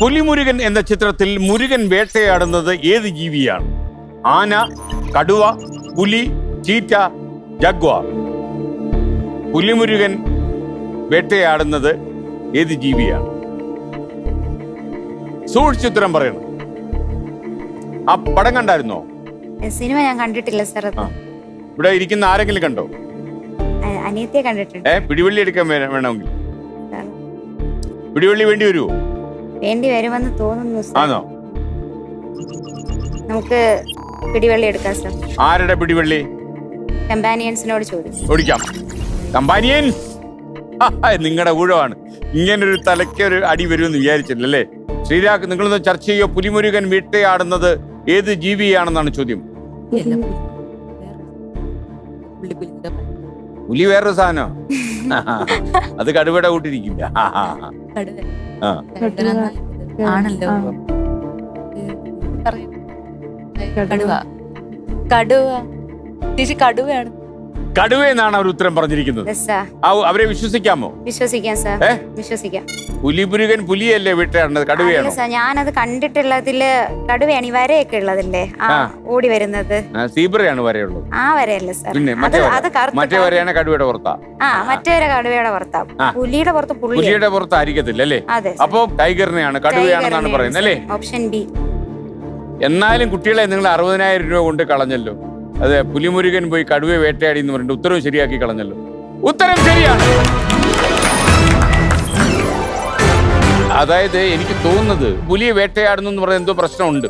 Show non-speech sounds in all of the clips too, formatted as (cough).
പുലിമുരുകൻ എന്ന ചിത്രത്തിൽ മുരുകൻ വേട്ടയാടുന്നത് ഏത് ജീവിയാണ്? ആന കടുവ പുലി ചീറ്റ ജഗ്വാർ. പുലിമുരുകൻ വേട്ടയാടുന്നത് ഏത് ജീവിയാണ്? സൂക്ഷിച്ചുത്തരം പറയണം. ആ പടം കണ്ടായിരുന്നോ? സിനിമ ഞാൻ കണ്ടിട്ടില്ല സാർ ഇവിടെ ഇരിക്കുന്ന ആരെങ്കിലും കണ്ടോ? അനിയത്തെ കണ്ടിട്ടുണ്ട്. ഏ പിടിവള്ളി എടുക്കാൻ വേണമെങ്കിൽ. പിടിവള്ളി വേണ്ടി വരുമോ വേണ്ടി വരുമെന്ന് തോന്നുന്നു സാർ ആണോ നമുക്ക് പിടിവള്ളി എടുക്കാം സാർ ആരുടെ പിടിവള്ളി? കമ്പാനിയൻസിനോട് ചോദിച്ചു ഓടിക്കാം. കമ്പാനിയൻ നിങ്ങളുടെ ഊഴമാണ്. ഇങ്ങനൊരു തലയ്ക്ക് ഒരു അടി വരുമെന്ന് വിചാരിച്ചില്ലല്ലേ ശ്രീരാഗ് നിങ്ങളൊന്ന് ചർച്ച ചെയ്യോ? പുലിമുരുകൻ വീട്ടയാടുന്നത് ഏത് ജീവിയാണെന്നാണ് ചോദ്യം. അല്ല, പുലി. പുള്ളി പുലിയുടെ പ- പുലി വേറൊരു സാധനം അത് കടുവയുടെ കൂട്ടിരിക്കില്ല. കടുവ. ആണല്ലോ. കടുവ. കടുവ. ചേച്ചി കടുവയാണ്. കടുവ എന്നാണ് അവർ ഉത്തരം പറഞ്ഞിരിക്കുന്നത്. ആ, അവരെ വിശ്വസിക്കാമോ? വിശ്വസിക്കാം സാർ ഏ? വിശ്വസിക്കാം. പുലിപുരുകൻ പുലിയല്ലേ വേട്ടയാടുന്നത് കടുവയാണ്? സാർ ഞാനത് കണ്ടിട്ടുള്ളതിൽ കടുവയാണ് ഈ വരയൊക്കെ ഉള്ളതില്ലേ? ആ ആ. ഓടി വരുന്നത്. ആ, സീബ്രയാണ് വരെയുള്ളത്. ആ വരയല്ലേ സാർ പിന്നെ അത് മറ്റേ വര. അത് കറുത്ത മറ്റേ വരെയാണ് കടുവയുടെ പുറത്താ. ആ മറ്റേ വരെ കടുവയുടെ പുറത്താ. ആ. പുലിയുടെ പുറത്ത് പുള്ളി. പുലിയുടെ പുറത്തായിരിക്കത്തില്ല അല്ലേ? അതെ അപ്പോ ടൈഗറിനെയാണ് കടുവയാണെന്നാണ് പറയുന്നത് അല്ലേ? ഓപ്ഷൻ ബി എന്നാലും കുട്ടികളെ നിങ്ങൾ അറുപതിനായിരം രൂപ കൊണ്ട് കളഞ്ഞല്ലോ. അതെ പുലിമുരുകൻ പോയി കടുവ വേട്ടയാടി എന്ന് പറഞ്ഞിട്ട് ഉത്തരവ് ശരിയാക്കി കളഞ്ഞല്ലോ. ഉത്തരം ശരിയാണ്. അതായത് എനിക്ക് തോന്നുന്നത് പുലിയെ വേട്ടയാടുന്നു എന്ന് പറയുന്നത് എന്തോ പ്രശ്നമുണ്ട്.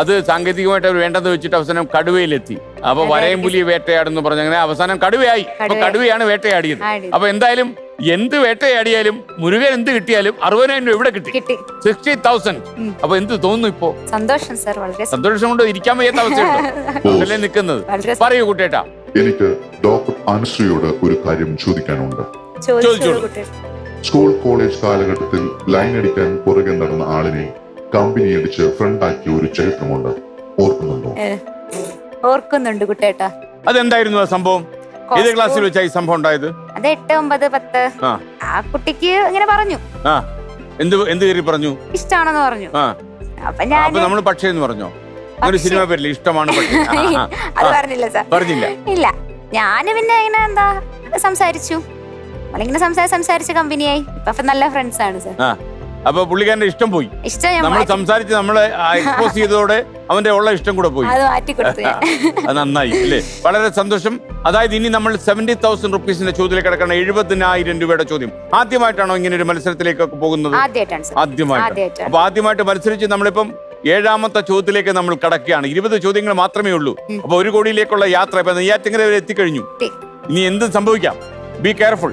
അത് സാങ്കേതികമായിട്ട് അവർ വേണ്ടെന്ന് വെച്ചിട്ട് അവസാനം കടുവയിലെത്തി. അപ്പൊ വരയും പുലിയെ വേട്ടയാടുന്നു പറഞ്ഞ അങ്ങനെ അവസാനം കടുവയായി. അപ്പൊ കടുവയാണ് വേട്ടയാടിയത്. അപ്പൊ എന്തായാലും എന്ത് വേട്ടയാടിയാലും മുരുകൻ എന്ത് കിട്ടിയാലും അറുപതിനായിരം രൂപ ഇവിടെ കിട്ടി. സിക്സ്റ്റി തൗസൻഡ് അപ്പൊ എന്ത് തോന്നുന്നു ഇപ്പോ? സന്തോഷം സർ വളരെ സന്തോഷം. കൊണ്ട് ഇരിക്കാൻ വയ്യാത്ത അവസ്ഥയുണ്ടോ നിൽക്കുന്നത്? പറയൂ കുട്ടേട്ടാ എനിക്ക് ഡോക്ടർ അനുശ്രീയോട് ഒരു കാര്യം ചോദിക്കാനുണ്ട്. സ്കൂൾ കോളേജ് കാലഘട്ടത്തിൽ ലൈൻ അടിക്കാൻ പുറകെ നടന്ന ആളിനെ കമ്പനി അടിച്ച് ഫ്രണ്ടാക്കിയ ഒരു ചരിത്രമുണ്ട്. ഓർക്കുന്നുണ്ടോ? ഓർക്കുന്നുണ്ട് കുട്ടേട്ടാ അതെന്തായിരുന്നു ആ സംഭവം? ഏത് ക്ലാസ്സിൽ വെച്ചാ ഈ സംഭവം ഉണ്ടായത്? അത് എട്ട് ഒമ്പത് പത്ത്. ആ. ആ കുട്ടിക്ക് ഇങ്ങനെ പറഞ്ഞു. ആ. എന്ത് എന്ത് കയറി പറഞ്ഞു? ഇഷ്ടാണെന്ന് പറഞ്ഞു. ആ. അപ്പൊ ഞാൻ അപ്പൊ നമ്മൾ പക്ഷേ എന്ന് പറഞ്ഞോ? അങ്ങനെ പക്ഷേ. സിനിമ പേരില്ല ഇഷ്ടമാണ് പക്ഷേ. ആ, ആ, (laughs) അത് ആ. പറഞ്ഞില്ല സാർ പറഞ്ഞില്ല. ഇല്ല. ഞാൻ പിന്നെ ഇങ്ങനെ എന്താ സംസാരിച്ചു. നമ്മളിങ്ങനെ സംസാരിച്ച് സംസാരിച്ച് കമ്പനിയായി ഇപ്പൊ നല്ല ഫ്രണ്ട്സ് ആണ് സാർ ആ. അപ്പൊ പുള്ളിക്കാരന്റെ ഇഷ്ടം പോയി. നമ്മൾ സംസാരിച്ച് നമ്മളെ എക്സ്പോസ് ചെയ്തതോടെ അവന്റെ ഉള്ള ഇഷ്ടം കൂടെ പോയി. അത് നന്നായി അല്ലേ? വളരെ സന്തോഷം. അതായത് ഇനി നമ്മൾ സെവന്റി തൗസൻഡ് റുപ്പീസിന്റെ ചോദ്യത്തിലേക്ക് കിടക്കണം എഴുപതിനായിരം രൂപയുടെ ചോദ്യം. ആദ്യമായിട്ടാണോ ഇങ്ങനെ ഒരു മത്സരത്തിലേക്കൊക്കെ പോകുന്നത്? ആദ്യമായിട്ട്. അപ്പൊ ആദ്യമായിട്ട് മത്സരിച്ച് നമ്മളിപ്പം ഏഴാമത്തെ ചോദ്യത്തിലേക്ക് നമ്മൾ കടക്കുകയാണ്. ഇരുപത് ചോദ്യങ്ങൾ മാത്രമേ ഉള്ളൂ. അപ്പൊ ഒരു കോടിയിലേക്കുള്ള യാത്ര ഇപ്പൊ നെയ്യാറ്റിങ്ങനെ വരെ എത്തിക്കഴിഞ്ഞു. എത്തി. ഇനി എന്ത് സംഭവിക്കാം. Be careful